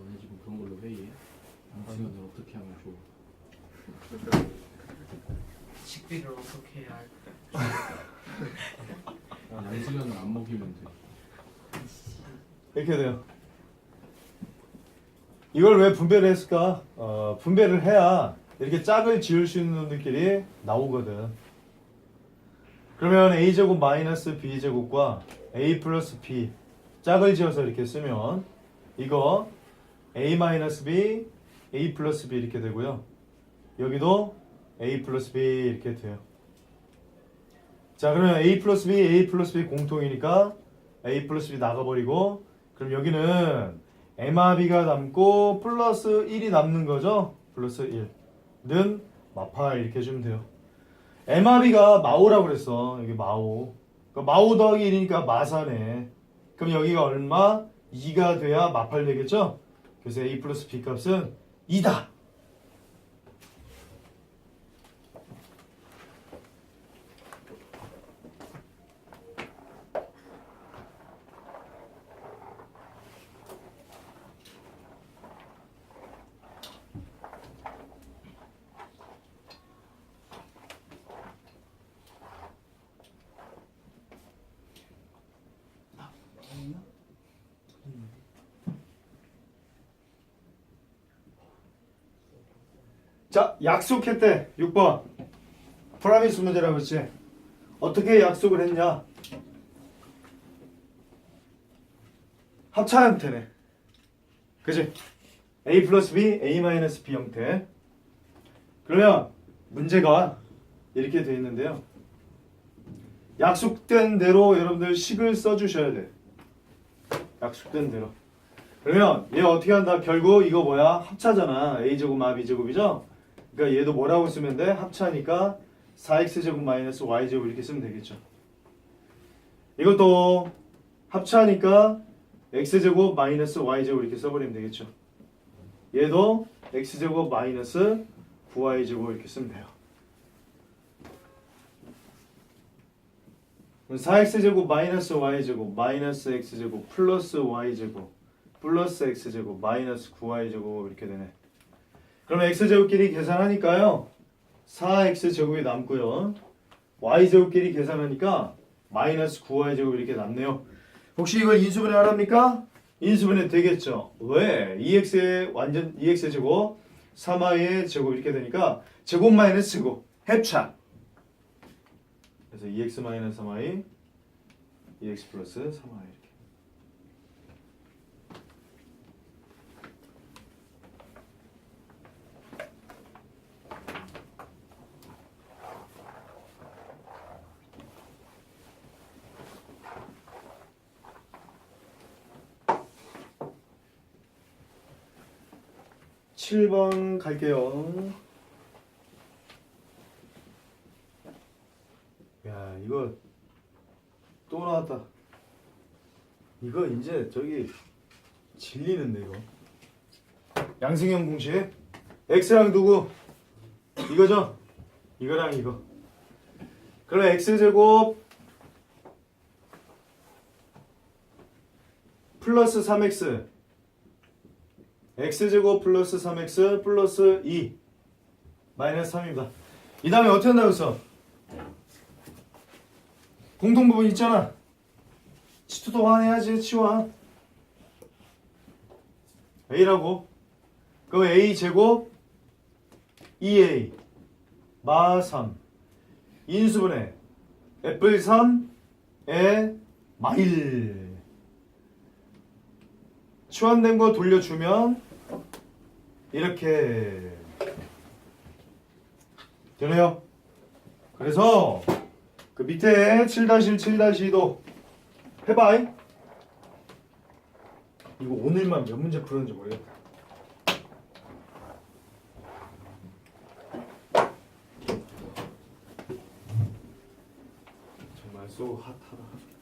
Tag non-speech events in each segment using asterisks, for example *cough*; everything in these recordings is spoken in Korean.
너네 지금 그런 걸로 회의해? 안치현을 어떻게 하면 좋아? 식비를 어떻게 해야 할까? 안치현을 안 먹이면 돼. 이렇게 돼요. 이걸 왜 분배를 했을까? 어, 분배를 해야 이렇게 짝을 지을 수 있는 놈들끼리 나오거든. 그러면 a제곱 마이너스 b제곱과 a 플러스 b 짝을 지어서 이렇게 쓰면 이거 a 마이너스 b, a 플러스 b 이렇게 되고요. 여기도 a 플러스 b 이렇게 돼요. 자 그러면 a 플러스 b, a 플러스 b 공통이니까 a 플러스 b 나가버리고 그럼 여기는 MRB가 남고 플러스 1이 남는 거죠? 플러스 1는 마파 이렇게 해주면 돼요. MRB가 마오라고 그랬어. 여기 마오. 그러니까 마오 더하기 1이니까 마사네. 그럼 여기가 얼마? 2가 돼야 마팔 되겠죠? 그래서 A 플러스 B 값은 2다. 자, 약속했대. 6번. 프라미스 문제라고 했지. 어떻게 약속을 했냐? 합차 형태네. 그지? A 플러스 B, A 마이너스 B 형태. 그러면 문제가 이렇게 돼 있는데요. 약속된 대로 여러분들 식을 써주셔야 돼. 약속된 대로. 그러면 얘 어떻게 한다? 결국 이거 뭐야? 합차잖아. a제곱 마 b제곱이죠? 그러니까 얘도 뭐라고 쓰면 돼? 합차니까 4x제곱 마이너스 y제곱 이렇게 쓰면 되겠죠. 이것도 합차니까 x제곱 마이너스 y제곱 이렇게 써버리면 되겠죠. 얘도 x제곱 마이너스 9y제곱 이렇게 쓰면 돼요. 그럼 4x제곱 마이너스 y제곱 마이너스 x제곱 플러스 y제곱 플러스 x제곱 마이너스 9y제곱 이렇게 되네. 그럼 x제곱끼리 계산하니까요. 4x제곱이 남고요. y제곱끼리 계산하니까 마이너스 9y제곱 이렇게 남네요. 혹시 이걸 인수분해 하랍니까? 인수분해 되겠죠. 왜? 2x의 완전 2x의 제곱 3y의 제곱 이렇게 되니까 제곱 마이너스 제곱 합차. 그래서 2x 마이너스 3y 2x 플러스 3y 이렇게. 칠번 갈게요. 야, 이거 또 나왔다. 이거 이제 저기 질리는데 이거. 양승형 공식. x랑 누구? 이거죠? 이거랑 이거. 그럼 x제곱 플러스 3x x제곱 플러스 3x 플러스 2 마이너스 3입니다. 이 다음에 어떻게 한다고 했어? 공통 부분 있잖아. 치투도 환해야지 치환. a라고. 그럼 a 제곱 2a 마 3. 인수분해 애플 3에 마일. 치환된 거 돌려주면 이렇게 되네요. 그래서 그 밑에 7-1, 7-2도 해봐. 이거 오늘만 몇 문제 풀었는지 모르겠다. 정말 쏘 핫하다.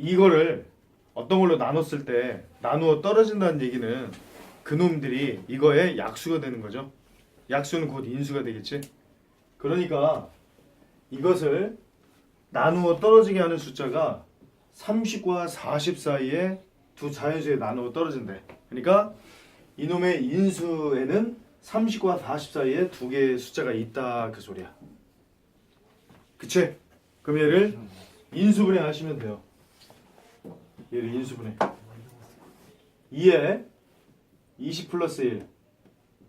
이거를 어떤 걸로 나눴을 때 나누어 떨어진다는 얘기는 그놈들이 이거의 약수가 되는 거죠. 약수는 곧 인수가 되겠지. 그러니까 이것을 나누어 떨어지게 하는 숫자가 30과 40 사이에 두 자연수에 나누어 떨어진대. 그러니까 이놈의 인수에는 30과 40 사이에 두 개의 숫자가 있다 그 소리야. 그치? 그럼 얘를 인수분해 하시면 돼요. 얘를 인수분해. 2에 20 플러스 1,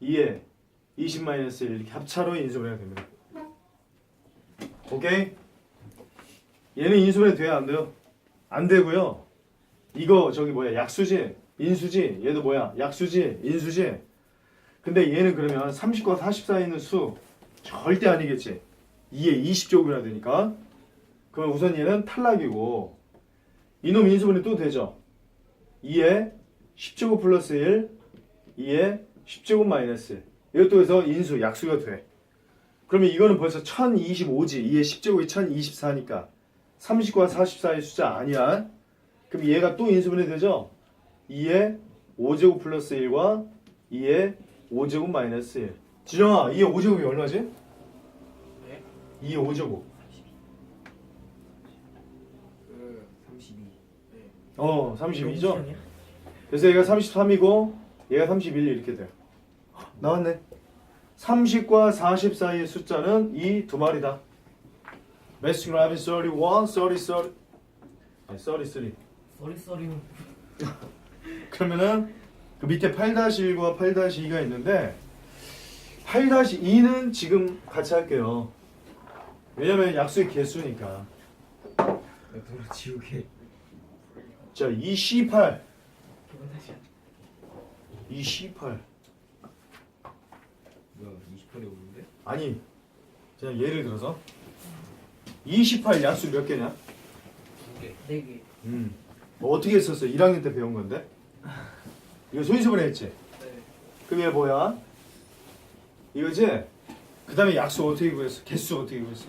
2에 20 마이너스 1 이렇게 합차로 인수분해가 됩니다. 오케이? 얘는 인수분해 돼야 안 돼요? 안 되고요. 이거 저기 뭐야 약수지, 인수지, 얘도 뭐야 약수지, 인수지. 근데 얘는 그러면 30과 40 사이에 있는 수 절대 아니겠지. 2에 20제곱이나 되니까. 그럼 우선 얘는 탈락이고 이놈 인수분해 또 되죠. 2에 10제곱 플러스 1, 2에 10제곱 마이너스 1. 이것도 해서 인수, 약수가 돼. 그러면 이거는 벌써 1025지. 2에 10제곱이 1024니까 30과 40 사이 숫자 아니야. 그럼 얘가 또 인수분해 되죠. 2에 5제곱 플러스 1과 2에 5제곱 마이너스 1. 지정아, 2에 5제곱이 얼마지? 네? 2에 5제곱. 그 32. 네. 어, 32죠? 그래서 얘가 33이고 얘가 31 이렇게 돼요. 나왔네. 30과 40 사이의 숫자는 이 두 마리다. 라빈 31, 30, 30. 아니, 33. 쏘리 쏘리는 그러면은 그 밑에 8-1과 8-2가 있는데 8-2는 지금 같이 할게요. 왜냐면 약수의 개수니까. 내가 지우개. 자, 2 C8. 기분 탓이야. 2 C8. 뭐야 28이 오는데? 아니, 그냥 예를 들어서 28 약수 몇 개냐? 두 개. 네 개. 음. 뭐 어떻게 했었어? 1학년 때 배운 건데. 이거 소인수분해 했지? 네. 그게 뭐야? 이거지? 그 다음에 약수 어떻게 구했어? 개수 어떻게 구했어?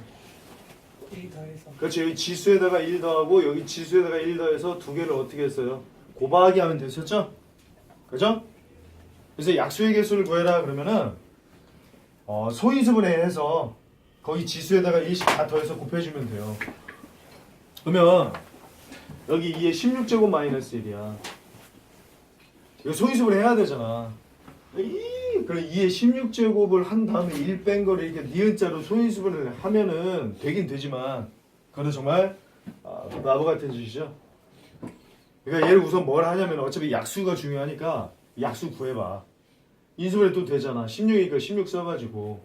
1 더해서. 그렇지 여기 지수에다가 1 더하고 여기 지수에다가 1 더해서 두 개를 어떻게 했어요? 곱하기 하면 됐었죠? 그죠? 그래서 약수의 개수를 구해라 그러면은 어, 소인수분해 해서 거기 지수에다가 1씩 다 더해서 곱해주면 돼요 그러면 여기 2에 16제곱 마이너스 1이야 이거 소인수분해 해야 되잖아 이, 그럼 2에 16제곱을 한 다음에 1 뺀 거를 이렇게 니은자로 소인수분을 하면은 되긴 되지만 그거는 정말 아, 바보 같은 짓이죠. 그러니까 얘를 우선 뭘 하냐면 어차피 약수가 중요하니까 약수 구해봐. 인수분해 또 되잖아. 16이니까 16 써가지고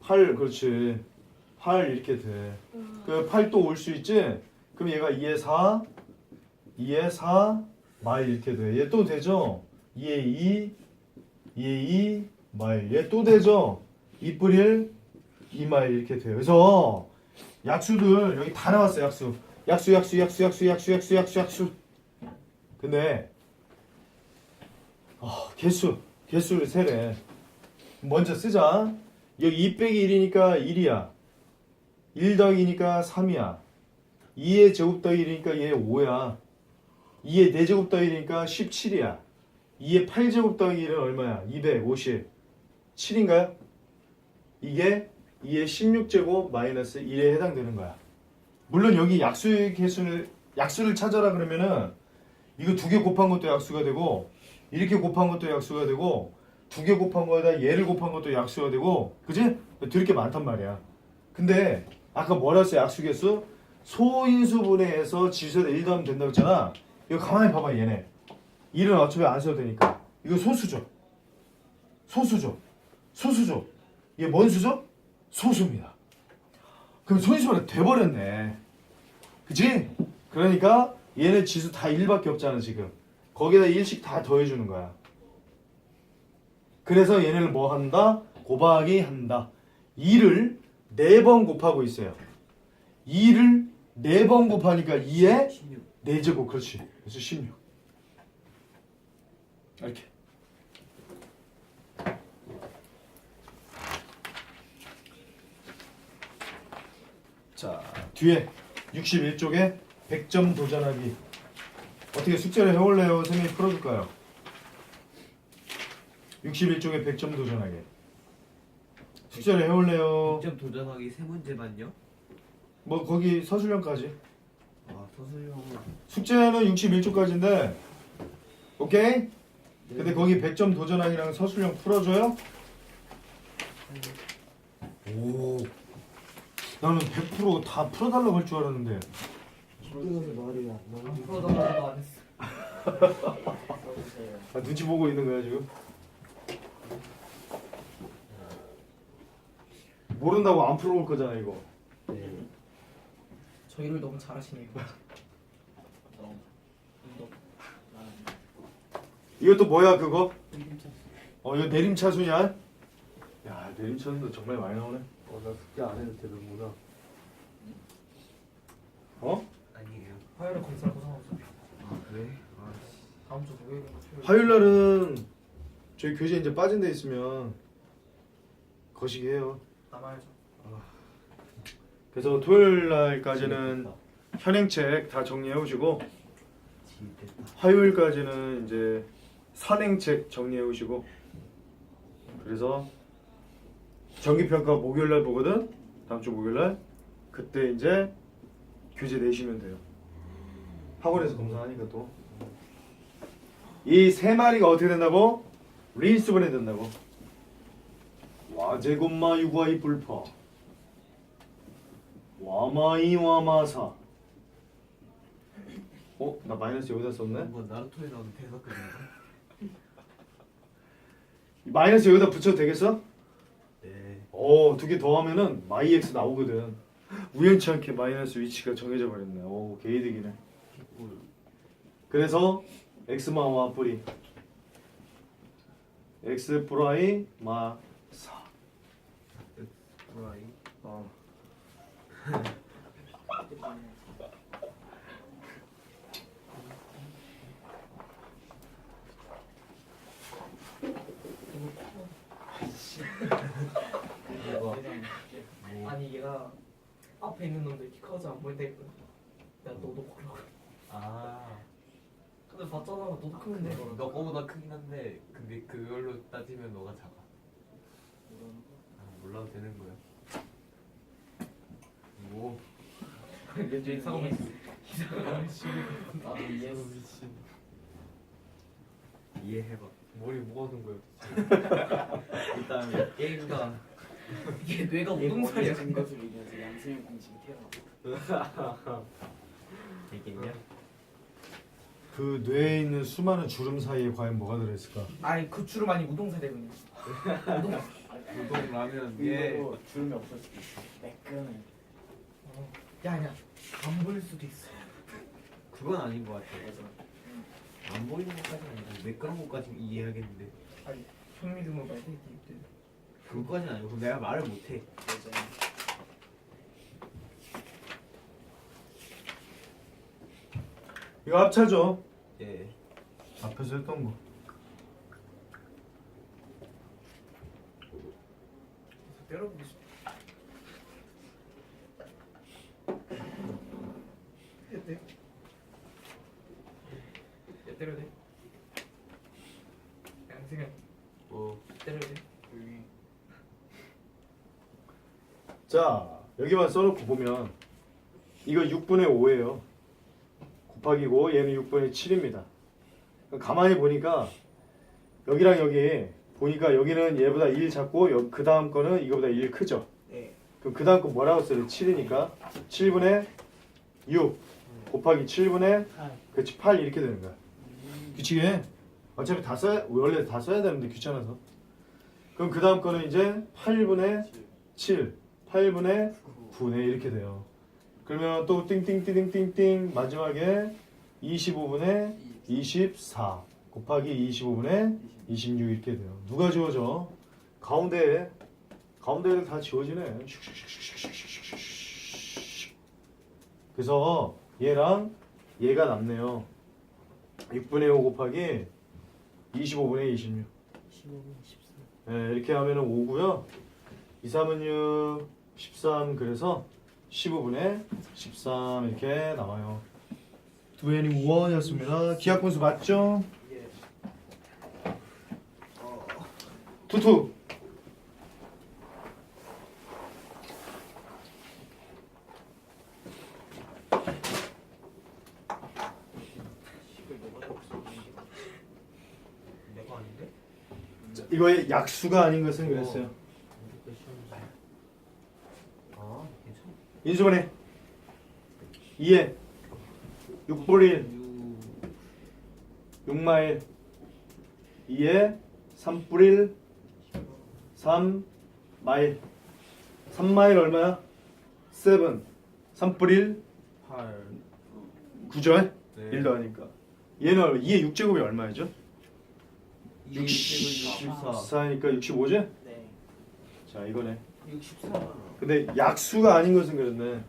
8 8 그렇지. 8 이렇게 돼. 그 8 또 올 수 있지? 그럼 얘가 2에 4, 2에 4, 마일 이렇게 돼. 얘 또 되죠? 2에 2, 2에 2, 마일. 얘 또 되죠? 2뿌 1, 2마일 이렇게 돼요. 그래서 약수들 여기 다 나왔어 약수. 약수, 약수, 약수, 약수, 약수, 약수, 약수, 약수. 근데 어, 개수, 개수를 세래. 먼저 쓰자. 여기 2 빼기 1이니까 1이야. 1 더하기니까 3이야. 2의 제곱 더하기니까 얘 5야. 2의 4제곱 더하기니까 17이야. 2의 8제곱 더하기는 얼마야? 250. 7인가요? 이게 2의 16제곱 마이너스 1에 해당되는 거야. 물론 여기 약수의 개수를 약수를 찾아라 그러면은 이거 두 개 곱한 것도 약수가 되고 이렇게 곱한 것도 약수가 되고 두 개 곱한 거에다 얘를 곱한 것도 약수가 되고 그지? 들을 게 많단 말이야. 근데 아까 뭐라 했어 약수 개수? 소인수분해해서 지수에다 1 더하면 된다고 했잖아. 이거 가만히 봐봐 얘네. 1은 어차피 안 써도 되니까. 이거 소수죠. 소수죠. 소수죠. 이게 뭔 수죠? 소수입니다. 그럼 소인수분해 돼버렸네. 그지? 그러니까 얘네 지수 다 1밖에 없잖아 지금. 거기다 1씩 다 더해주는 거야. 그래서 얘네를 뭐 한다? 곱하기 한다. 2를 4번 곱하고 있어요. 2를 4번 곱하니까 2에 16. 4제곱 그렇지. 그래서 16. 이렇게. 자, 뒤에 61쪽에 100점 도전하기. 어떻게 숙제를 해올래요? 선생님이 풀어줄까요? 61쪽에 100점 도전하게 숙제를 해올래요? 100점 도전하기 세 문제만요? 뭐 거기 서술형까지 아 서술형은 숙제는 61쪽까지인데 오케이? 근데 거기 100점 도전하기랑 서술형 풀어줘요? 오 나는 100%다 풀어달라고 할 줄 알았는데 힘들어서 말이 안안 나오지 풀어달라고 안 했어. *laughs* 아, 눈치 보고 있는 거야 지금? 모른다고 안 풀어올 거잖아 이거 네. 저희를 너무 잘하시네요. 이것도 뭐야 그거? 어 이거 내림차순이야? 야 내림차순도 정말 많이 나오네 어나 숙제 안 해도 되는구나 어? 아니에요 화요일에 검사를 고상하고 아 그래? 아 씨 다음 주 목요일인가 토요일. 화요일 날은 저희 교재 이제 빠진 데 있으면 거시기 해요 남아야죠. 그래서 토요일 날까지는 현행책 다 정리해 오시고 지됐다 화요일까지는 이제 선행책 정리해 오시고 그래서 정기평가 목요일날 보거든 다음 주 목요일날 그때 이제 교재 내시면 돼요 학원에서 검사하니까 또 이 세 마리가 어떻게 된다고? 린스분해 된다고 와제곰마 유과이 불파 와마이 와마사 어? 나 마이너스 여기다 썼네? 한번 나루토에 나오는 대사급인가? 마이너스 여기다 붙여도 되겠어? 네 어, 두 개 더하면은 마이 x 나오거든. 우연치 않게 마이너스 위치가 정해져 버렸네. 오, 개이득이네. 뭘 그래서 x마와 뿌리 x 프라이 마 4. 프라이 어. *laughs* 이거 뭐 아니 얘가 앞에 있는 놈들 키 커서 안 보인다 했거든. 내가 너도 보라고. 아. 근데 봤잖아. 너도 크는데. 너, 너 거보다 크긴 한데 근데 그걸로 따지면 너가 작아. 아, 몰라도 되는 거야. 뭐 이제 이상하면 이상하면 시비. 아, 미친 이해해봐. 머리 뭐 하는 거야? *laughs* 일단 게임과 이게 뇌가. 진 것으로 인해서 양수형 공식이 태어나. 되겠냐? 그 뇌에 있는 수많은 주름 사이에 과연 뭐가 들어 있을까? 아니 그 주름 아니 우동살이야 그냥. 우동. 우동 라면 예 이거 주름이 없을 수도 있어. 매끈해. 어. 야 아니야 안 보일 수도 있어. 그건 아닌 것 같아 맞아. 안 보이는 것까지는 아니고 매끄러운 것까지 이해하겠는데 아니 봐야 돼 이때. 그것까지는 아니고 그럼 내가 말을 못해. 이거 합차죠. 예 앞에서 했던 거. 때려보고 싶어. 때. 야 때려야 돼. 양승아 뭐 때려야 돼. 여기 자, 여기만 써놓고 보면 이거 6분의 5예요. 곱하기고 얘는 6분의 7입니다. 가만히 보니까 여기랑 여기 보니까 여기는 얘보다 1 작고 그 다음 거는 이거보다 1 크죠. 네. 그럼 그 다음 거 뭐라고 써요? 7이니까 7분의 6 곱하기 7분의 팔. 그렇지 8 이렇게 되는 거야. 규칙에 어차피 다 써야 원래 다 써야 되는데 귀찮아서. 그럼 그 다음 거는 이제 8분의 7, 8분의 9네 이렇게 돼요. 그러면 또 띵띵띵띵띵띵 마지막에 25분의 24 곱하기 25분의 26 이렇게 돼요. 누가 지워져? 가운데에 가운데에 다 지워지네. 그래서 얘랑 얘가 남네요. 6분의 5 곱하기 25분의 26. 15분 14. 네, 이렇게 하면은 5고요. 2, 3은 6, 13 그래서 15분의 13 이렇게 나와요. 21이었습니다. 기하 분수 맞죠? 예. 투투. 이거의 약수가 아닌 것은 그랬어요. 아 괜찮아 인수분해 2에 6분의 1 6마일 2에 3분의 1 3마일 3마일 얼마야? 7 3분의 1 8 9죠? 네. 1도 하니까 얘는 얼마? 2의 6제곱이 얼마죠? 64 64니까 65죠? 네. 자 이거네 64. 근데 약수가 아닌 것은 그렇네.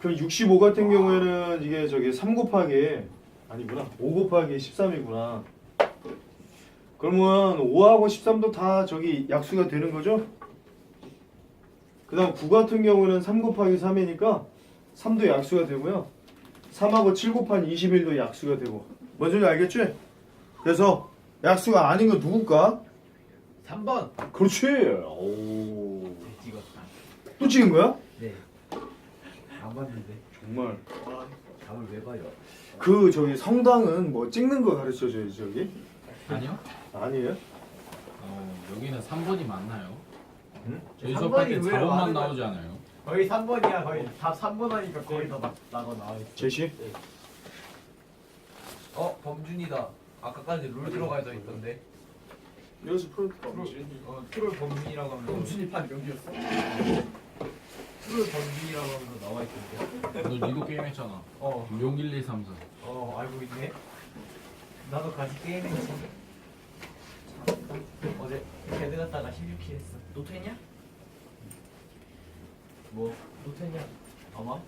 그럼 65 같은 경우에는 이게 저기 3 곱하기 아니구나. 5 곱하기 13이구나. 그러면 5하고 13도 다 저기 약수가 되는 거죠? 그 다음 9 같은 경우는 3 곱하기 3이니까 3도 약수가 되고요. 3하고 7 곱한 21도 약수가 되고. 뭔지 알겠지? 그래서 약수가 아닌 건 누굴까? 3번 그렇지. 오. 또 찍은 거야? 네 안 봤는데 정말. 답을 왜 봐요? 그 저기 성당은 뭐 찍는 거 가르쳐 줘요 저기? 아니요? 아니에요? 어, 여기는 3번이 맞나요? 응? 저희 3번이 수업할 때왜 4번만 많은 나오지 않아요? 거의 3번이야 거의 답 3번 하니까 거의 다 나- 나가 나와있어 제시? 어 범준이다. 아까까지 룰 들어가져 있던데. 여기서 풀어 트롤 범준이라고 하면서 범준이 판 여기였어? 범준이라고 하면서 나와 있던데. 너 니도 게임 했잖아. 어, 6, 1, 2, 3, 4. 어 알고 있네. 나도 같이 게임했지 어제 배드 갔다가 16킬 했어. 노트했냐? 뭐 노트냐? 아마?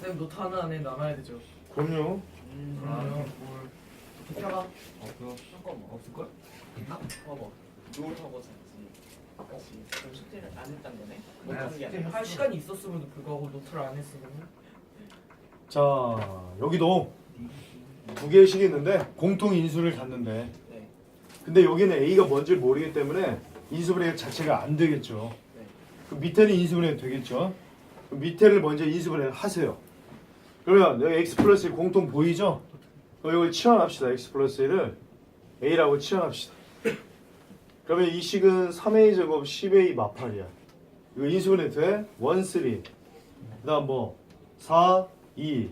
쌤 노트 하나 안에 나눠야 되죠 그럼요 음, 그러면 그러면 뭘? 도표가 어 그럼 잠깐만. 없을 걸? 봐봐. 노트 하고 잤 지. 그치. 그럼 숙제를 안 했단 거네? 네, 게 아니라. 할 시간이 있었음에도 불구하고 노트를 안 했으면 자 여기도 두 개씩 있는데 공통 인수를 갖는데 네. 근데 여기는 A가 뭔지 모르기 때문에 인수분해 자체가 안 되겠죠 네. 그 밑에는 인수분해 되겠죠 그 밑에를 먼저 인수분해를 하세요 그러면 여기 X 플러스 1 공통 보이죠? 그럼 이걸 치환합시다 X 플러스 1을 A라고 치환합시다 그러면 이 식은 3A 제곱 10A 마팔이야 이거 인수분해 돼? 1, 3 그 다음 뭐 4, 2,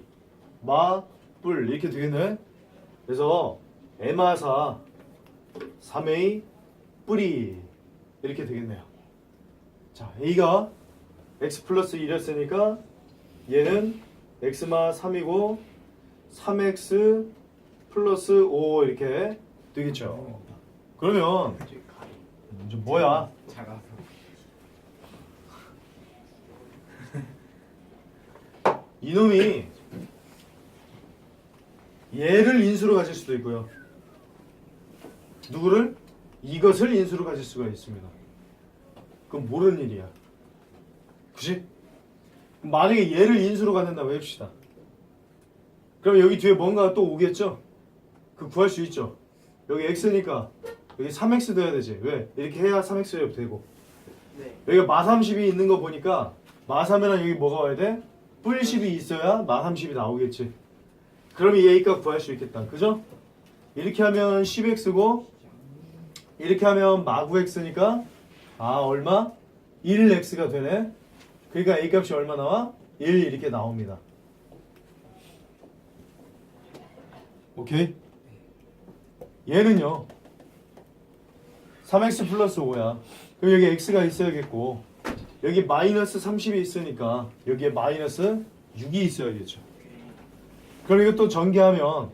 마, 뿔 이렇게 되겠네. 그래서 에마사 3A 뿔이 이렇게 되겠네요. 자, A가 x 플러스 1이었으니까 얘는 x마 3이고 3x 플러스 5 이렇게 되겠죠. 그러면 이제 뭐야? 작아서 *laughs* 이놈이 얘를 인수로 가질 수도 있고요. 누구를? 이것을 인수로 가질 수가 있습니다. 그건 모르는 일이야. 그지? 만약에 얘를 인수로 갖는다고 해봅시다. 그럼 여기 뒤에 뭔가 또 오겠죠? 그 구할 수 있죠? 여기 x니까 여기 3x 돼야 되지. 왜? 이렇게 해야 3x 되고 네. 여기가 마 30이 있는 거 보니까 마 3이랑 여기 뭐가 와야 돼? 뿔 10이 있어야 마 30이 나오겠지. 그럼 이 A값 구할 수 있겠다. 그죠? 이렇게 하면 10x고 이렇게 하면 마 9x니까 아 얼마? 1x가 되네. 그러니까 A값이 얼마 나와? 1 이렇게 나옵니다. 오케이? 얘는요. 3x 플러스 5야. 그럼 여기 x가 있어야겠고 여기 마이너스 30이 있으니까 여기에 마이너스 6이 있어야겠죠. 그럼 이것도 전개하면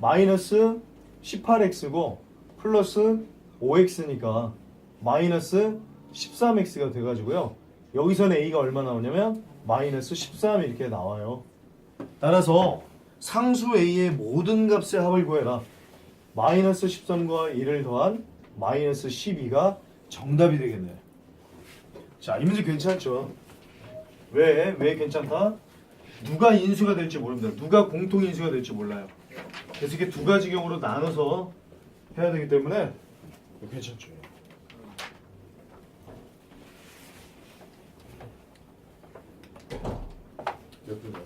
마이너스 18x고 플러스 5x니까 마이너스 13x가 돼가지고요. 여기서는 a가 얼마 나오냐면 마이너스 13 이렇게 나와요. 따라서 상수 a의 모든 값의 합을 구해라. 마이너스 13과 1을 더한 마이너스 12가 정답이 되겠네요. 자, 이 문제 괜찮죠? 왜? 왜 괜찮다? 누가 인수가 될지 모릅니다. 누가 공통 인수가 될지 몰라요. 그래서 이게 두 가지 경우로 나눠서 해야 되기 때문에 괜찮죠. 몇 분이야?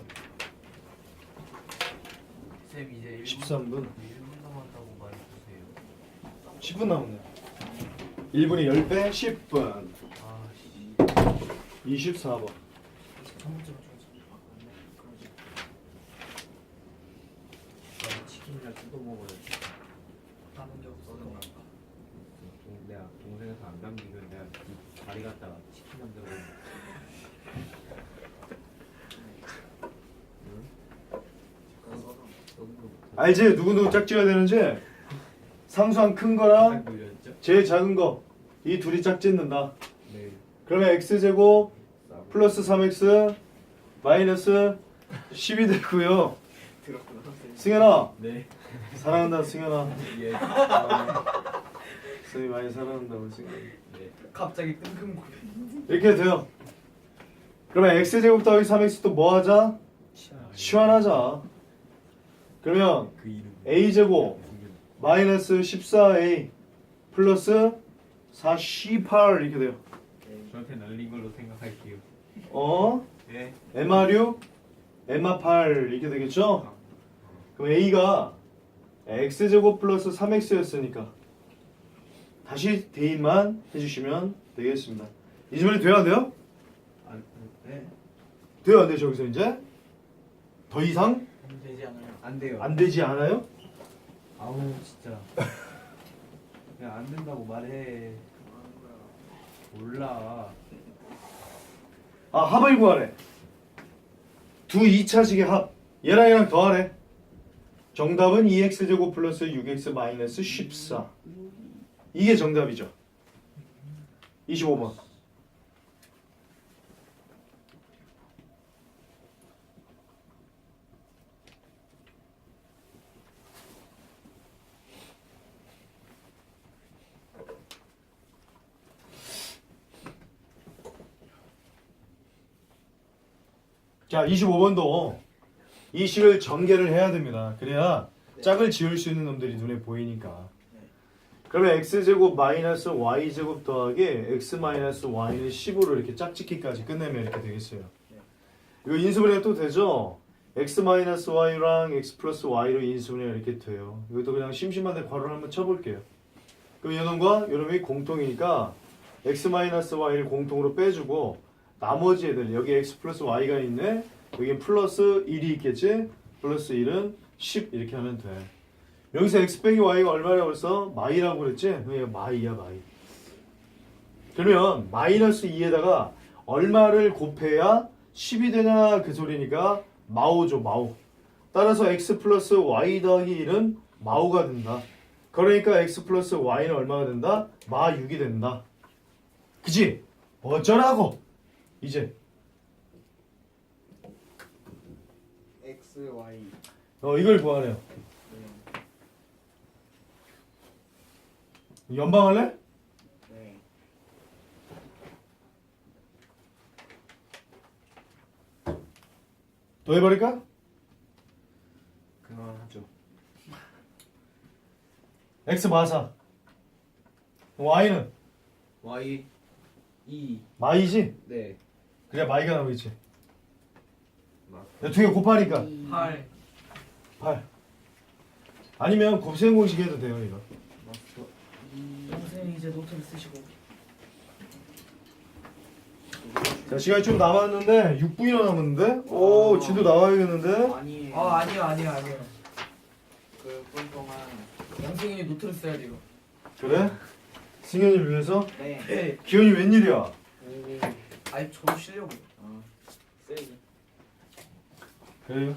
쌤 이제 1분 13분 1분 남았다고 말해주세요 10분 남았네요. 1분이 10배 10분 아씨 24번 전문점 좀 그러지. 나도 치킨이랑 뜯어 먹어야지 남은 게 없어서 그런가. 동, 내가 동생에서 안 남기면 내가 이 다리 갖다가 치킨 만들어 알지? 누구누구 짝지어야 되는지 상수한 큰 거랑? 제일 작은 거 이 둘이 짝짓는다. 네 그러면 x제곱. 플러스 3x 마이너스 10이 되고요. 들었구나. 승현아 네 사랑한다 승현아. 예. 아, 쌤이 많이 사랑한다 우리 승현이. 네. 갑자기 끙끙거려. 이렇게 돼요. 그러면 x제곱 더하기 3x 또뭐 하자? 치환하자. 그러면 그 a제곱 마이너스 14a 플러스 4c8 이렇게 돼요. 저한테 날린 걸로 생각할게요 어? 네 MR6, MR8 이렇게 되겠죠? 그럼 A가 X제곱 플러스 3X였으니까 다시 대입만 해주시면 되겠습니다. 이 질문이 돼야 안 돼요? 안, 네. 돼요 안 돼요 저기서 이제? 더 이상 되지 않아요. 안 돼요 안 되지 않아요? 아우 진짜 *laughs* 그냥 안 된다고 말해 몰라 아 합을 구하래. 두 2차식의 합. 얘랑 얘랑 더하래. 정답은 2x제곱 플러스 6x 마이너스 14. 이게 정답이죠. 25번. 자, 25번도 이 식을 전개를 해야 됩니다. 그래야 짝을 지을 수 있는 놈들이 눈에 보이니까. 그러면 x제곱 마이너스 y제곱 더하기 x 마이너스 y는 10으로 이렇게 짝짓기까지 끝내면 이렇게 되겠어요. 이거 인수분해 또 되죠? x 마이너스 y랑 x 플러스 y로 인수분해 이렇게 돼요. 이것도 그냥 심심한데 괄호를 한번 쳐볼게요. 그럼 이놈과 이놈이 공통이니까 x 마이너스 y를 공통으로 빼주고 나머지 애들 여기 x 플러스 y가 있네. 여기 플러스 1이 있겠지. 플러스 1은 10 이렇게 하면 돼. 여기서 x 빼기 y가 얼마라고 그랬어? 마이라고 그랬지? 그게 마이야 마이. 그러면 마이너스 2에다가 얼마를 곱해야 10이 되냐 그 소리니까 마오죠 마오. 따라서 x 플러스 y 더하기 1은 마오가 된다. 그러니까 x 플러스 y는 얼마가 된다? 마 6이 된다. 그지? 어쩌라고? 이제 X Y. 어 이걸 구하래요. 네. 연방할래? 네. 더 해버릴까? 그만하죠 x 마사. y는 Y E 마이지? 네 그래 마이가 나오겠지. 맞- 두개 곱하니까 8. 8. 아니면 곱셈 공식 해도 돼요 이거. 선생님 이제 노트를 쓰시고. 자 시간이 좀 남았는데 6분이나 남았는데? 오 아. 진도 나와야겠는데? 아니. 아 아니요 아니요 아니요. 그분 동안. 양승현이 노트를 써야 돼요. 그래? 승현이 위해서? 네. 네. 기현이 웬일이야? 오. 아니 저도 쉬려고. 아. 세기. 그래요?